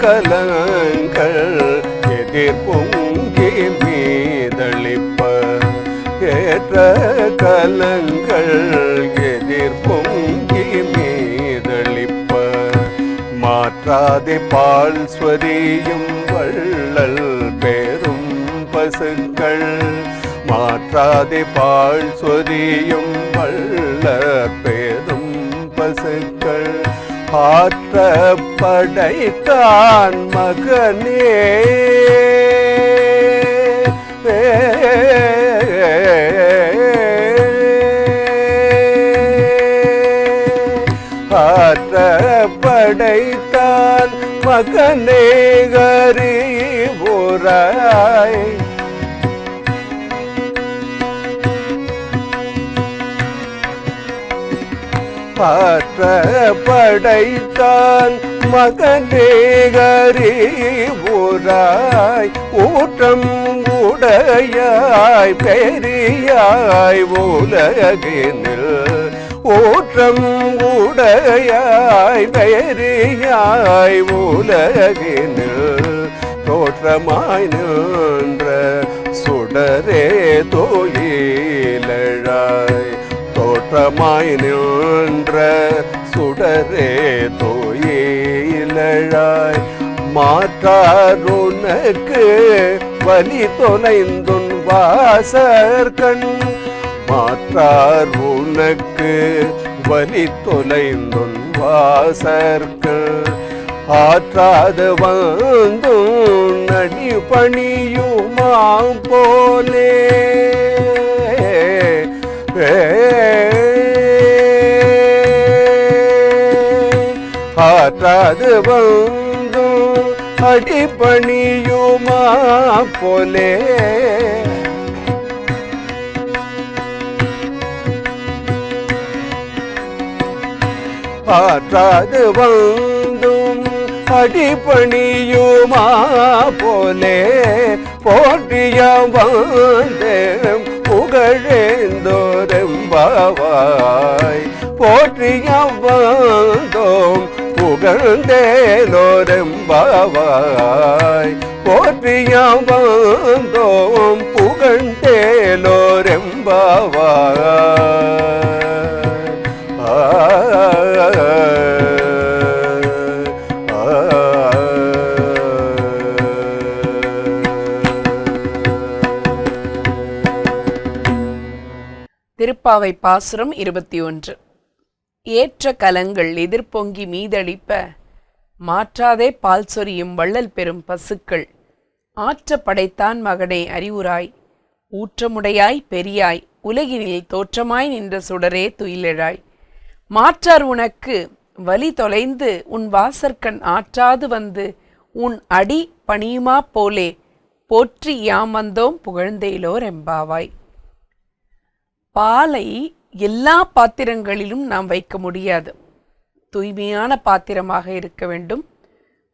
கலங்கள் எதிர் பொங்கி மீதளிப்ப ஏற்ற கலங்கள் எதிர் மாற்றாதே பால் ஸ்வரியும் வள்ளல் பெரும் பசுக்கள். மாற்றாதே பால் ஸ்வரியும் வள்ளல் பெரும் பசுக்கள். ஆற்ற படைத்தான் மகனே. பாற்ற படைத்தான் மகனேகரி ஊராய் ஊற்றம் உடையாய் பெரியாய் உலகினில் ஊற்றம் உடையாய் பெரியாய் உலகினில் தோற்றமாய் நின்ற சுடரே தோயிலழாய் மாற்றமாய் நின்ற சுடரே தோயிலழாய் மாற்றாருனக்கு வலி தொலைந்துன் வாசற்கண் மாற்றார் உனக்கு வலி தொலைந்துன் வாசற்கண் ஆற்றாது வந்தும் நடி பணியுமா போலே. ஆற்றாது வந்தும் அடிப்பணியுமா போலே ஆற்றாது வந்தும் அடிப்பணியுமா போலே போற்றிய வந்தேன் புகழேந்தோரெம்பாவாய் போற்றிய வந்தோம் புகழ்ந்தேலோரெம்பாவாய். போற்றிய வந்தோம் புகழ்ந்தேலோரெம்பாவாய். திருப்பாவை பாசுரம் இருபத்தி ஒன்று. ஏற்ற கலங்கள் எதிர்பொங்கி மீதளிப்ப மாற்றாதே பால் சொரியும் வள்ளல் பெறும் பசுக்கள். ஆற்ற படைத்தான் மகனே அறிவுராய் ஊற்றமுடையாய் பெரியாய் உலகினில் தோற்றமாய் நின்ற சுடரே துயிலெழாய். மாற்றார் உனக்கு வலி தொலைந்து உன் வாசற்கண் ஆற்றாது வந்து உன் அடி பணியுமா போலே போற்றி யாம் வந்தோம் புகழ்ந்தேலோர் எம்பாவாய். பாலை எல்லா பாத்திரங்களிலும் நாம் வைக்க முடியாது. தூய்மையான பாத்திரமாக இருக்க வேண்டும்.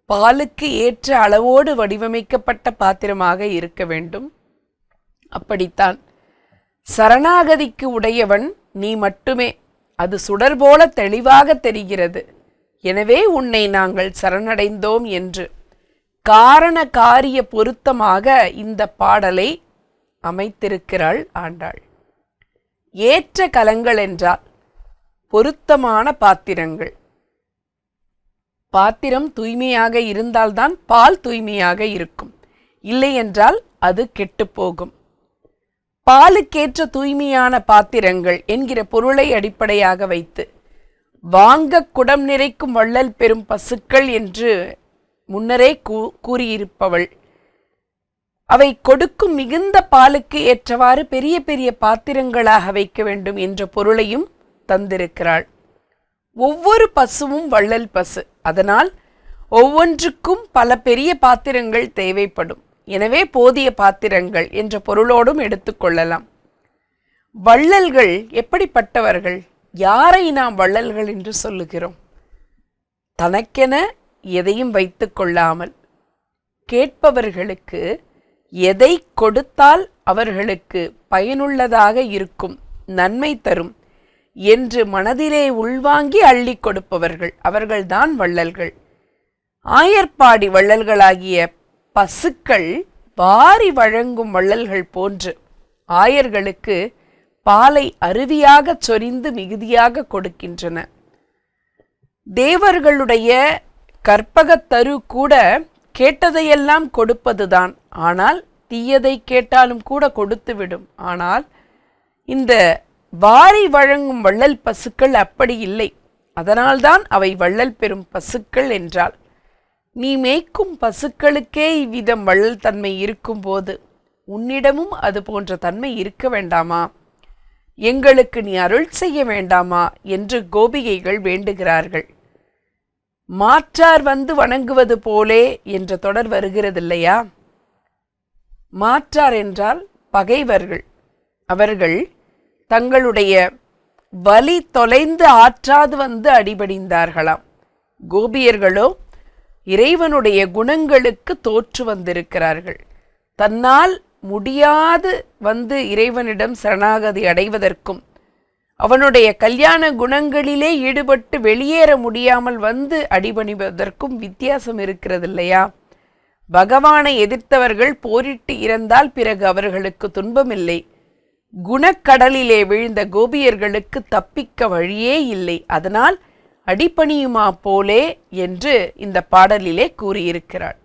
பாலுக்கு ஏற்ற அளவோடு வடிவமைக்கப்பட்ட பாத்திரமாக இருக்க வேண்டும். அப்படித்தான். சரணாகதிக்கு உடையவன் நீ மட்டுமே. அது சுடர் போல தெளிவாக தெரிகிறது. எனவே உன்னை நாங்கள் சரணடைந்தோம் என்று. காரண காரிய பொருத்தமாக இந்த பாடலை அமைத்திருக்கிறாள் ஆண்டாள். ஏற்ற கலங்கள் என்றால் பொருத்தமான பாத்திரங்கள். பாத்திரம் தூய்மையாக இருந்தால்தான் பால் தூய்மையாக இருக்கும். இல்லை என்றால் அது கெட்டுப்போகும் பாலுக்கேற்ற தூய்மையான பாத்திரங்கள் என்கிற பொருளை அடிப்படையாக வைத்து வாங்க குடம் நிறைக்கும் வள்ளல் பெறும் பசுக்கள் என்று முன்னரே கூ கூறியிருப்பவள். அவை கொடுக்கும் மிகுந்த பாலுக்கு ஏற்றவாறு பெரிய பெரிய பாத்திரங்களாக வைக்க வேண்டும் என்ற பொருளையும் தந்திருக்கிறாள். ஒவ்வொரு பசுவும் வள்ளல் பசு. அதனால் ஒவ்வொன்றுக்கும் பல பெரிய பாத்திரங்கள் தேவைப்படும். எனவே போதிய பாத்திரங்கள் என்ற பொருளோடும் எடுத்துக்கொள்ளலாம் வள்ளல்கள் எப்படிப்பட்டவர்கள்? யாரை நாம் வள்ளல்கள் என்று சொல்லுகிறோம்? தனக்கென எதையும் வைத்துக்கொள்ளாமல் கேட்பவர்களுக்கு எதை கொடுத்தால் அவர்களுக்கு பயனுள்ளதாக இருக்கும் நன்மை தரும் என்று மனதிலே உள்வாங்கி அள்ளி கொடுப்பவர்கள் அவர்கள்தான் வள்ளல்கள். ஆயர்பாடி வள்ளல்களாகிய பசுக்கள் வாரி வழங்கும் வள்ளல்கள் போன்று ஆயர்களுக்கு பாலை அருவியாகச் சொரிந்து மிகுதியாக கொடுக்கின்றன. தேவர்களுடைய கற்பகத்தரு கூட கேட்டதையெல்லாம் கொடுப்பதுதான். ஆனால் தீயதை கேட்டாலும் கூட கொடுத்துவிடும். ஆனால் இந்த வாரி வழங்கும் வள்ளல் பசுக்கள் அப்படி இல்லை. அதனால்தான் அவை வள்ளல் பெறும் பசுக்கள் என்றால் நீ மேய்க்கும் பசுக்களுக்கே இவ்விதம் வள்ளல் தன்மை இருக்கும்போது உன்னிடமும் அது போன்ற தன்மை இருக்க வேண்டாமா? எங்களுக்கு நீ அருள் செய்ய வேண்டாமா? என்று கோபிகைகள் வேண்டுகிறார்கள். மாற்றார் வந்து வணங்குவது போலே என்ற தொடர் வருகிறதில்லையா? மாற்றார் என்றால் பகைவர்கள். அவர்கள் தங்களுடைய வலி தொலைந்து ஆற்றாது வந்து அடிபணிந்தார்களாம். கோபியர்களோ இறைவனுடைய குணங்களுக்கு தோற்று வந்திருக்கிறார்கள். தன்னால் முடியாது வந்து இறைவனிடம் சரணாகதி அடைவதற்கும் அவனுடைய கல்யாண குணங்களிலே ஈடுபட்டு வெளியேற முடியாமல் வந்து அடிபணிவதற்கும் வித்தியாசம் இருக்கிறது இல்லையா பகவானை எதிர்த்தவர்கள் போரிட்டு இறந்தால் பிறகு அவர்களுக்கு துன்பமில்லை. குணக்கடலிலே விழுந்த கோபியர்களுக்கு தப்பிக்க வழியே இல்லை. அதனால் அடிபணியுமா போலே என்று இந்த பாடலிலே கூறியிருக்கிறாள்.